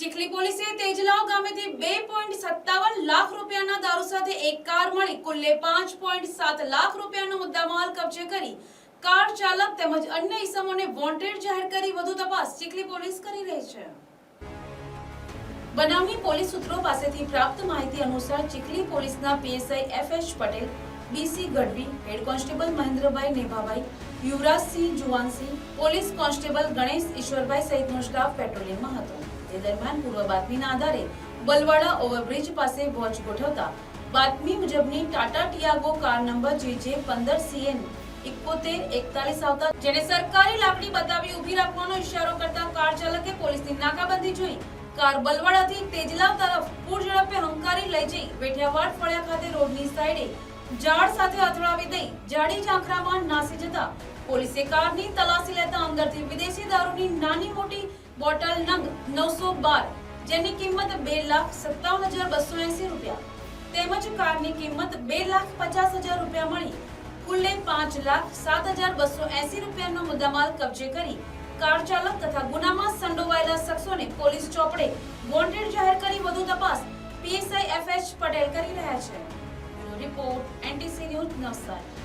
ચીખલી પોલીસે તેજલાવ ગામેથી બે પોઈન્ટ સત્તાવન લાખ રૂપિયાના દારૂ સાથે એક કાર મળી. કુલ્લે પાંચ પોઈન્ટ સાત લાખ રૂપિયાનો મુદ્દામાલ કબજે કરી કાર ચાલક તેમજ અન્ય ઇસમોને વોન્ટેડ જાહેર કરી વધુ તપાસ ચીખલી પોલીસ કરી રહી છે. બનાવની પોલીસ સૂત્રો પાસેથી પ્રાપ્ત માહિતી અનુસાર ચીખલી પોલીસના PSI F H Patel, BC Gadhvi, head constable Mahendrabhai Nebhabhai, Yuvrajsinh Juvansinh, police constable Ganesh Ishwarbhai સહિતનો સ્ટાફ પેટ્રોલિંગમાં હતો. તે દરમિયાન પૂર્વ બાતમીના આધારે બલવાડા ઓવરબ્રિજ પાસે વોચ ગોઠવતા બાતમી મુજબની ટાટા ટિયાગો કાર નંબર જે પંદર સીએન ઇકોતેર એકતાલીસ આવતા જેને સરકારી લાકડી બતાવી ઊભી રાખવાનો ઇશારો કરતા કાર ચાલકે પોલીસની નાકાબંધી જોઈ કાર બલવાડાથી તેજલાવ તરફ પૂર ઝડપે હંકારી લઈ જઈ વેઠિયાવાડ ફળિયા ખાતે રોડની સાઈડે ઝાડ સાથે અથડાવી દઈ જાડી ઝાંખરામાં નાસી જતા પોલીસે કારની તલાશી લેતા અંદરથી વિદેશી દારૂની નાની મોટી બોટલ નંગ નવસો બાર, જેની કિંમત બે લાખ સત્તાવન હજાર બસો એસી રૂપિયા, તેમજ કારની કિંમત બે લાખ પચાસ હજાર રૂપિયા મળી. કુલ્લે પાંચ લાખ સાત હજાર બસો એસી રૂપિયાનો મુદ્દામાલ કબજે કરી કાર ચાલક તથા ગુનામાં સંડોવાયેલા શખ્સોને પોલીસ ચોપડે વોન્ટેડ જાહેર કરી વધુ તપાસ પીએસઆઈ એફએચ પટેલ કરી રહ્યા છે. Report NTC news Navsari.